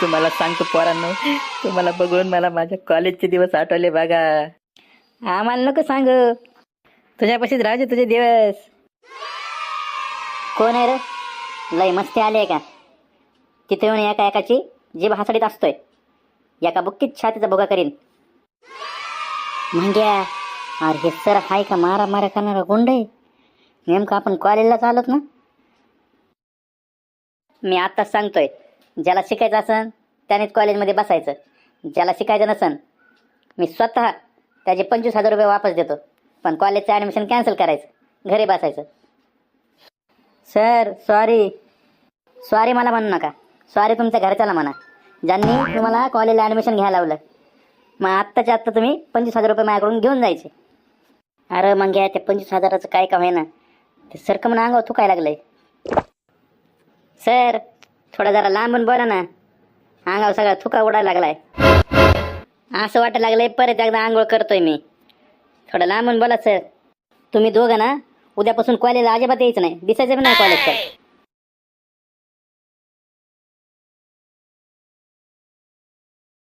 तुम्हाला सांगतो पोरांनो. तुम्हाला बघून मला माझ्या कॉलेजचे दिवस आठवले बघा. आम्हाला नको सांग. तुझ्यापाशीच राहते तुझे दिवस. कोण आहे रे? लय मस्ती आली आहे का? तिथे येऊन एका एकाची जीभ हासडीत असतोय. एका बुक्कीत छातीचा भोगा करीन. म्हणग्या अरे हे सर हाय का मारा मारा करणारा गुंड? आहे नेमकं आपण कॉलेजला चालत ना? मी आत्ताच सांगतोय. ज्याला शिकायचं असन त्यानेच कॉलेजमध्ये बसायचं. ज्याला शिकायचं नसन मी स्वतः त्याचे पंचवीस हजार रुपये वापस देतो. पण कॉलेजचं ॲडमिशन कॅन्सल करायचं. घरी बसायचं. सर सॉरी सॉरी मला म्हणू नका. सॉरी तुमच्या घरच्याला म्हणा. ज्यांनी तुम्हाला कॉलेजला ॲडमिशन घ्यायला लावलं. मग आत्ताच्या आत्ता तुम्ही पंचवीस हजार रुपये माझ्याकडून घेऊन जायचे. अरे मग घ्या ते पंचवीस हजाराचं काय काम आहे ना? ते सरकं म्हणून अंगावर थुकायला लागलंय. सर थोडा जरा लांबून बोला ना. अंगावर सगळा थुका उडायला लागलाय. असं वाटायला लागलंय परत एकदा आंघोळ करतोय मी. थोडं लांबून बोला सर तुम्ही दोघं ना उद्यापासून कॉलेजला अजिबात यायचं नाही. दिसायचं पण नाही कॉलेज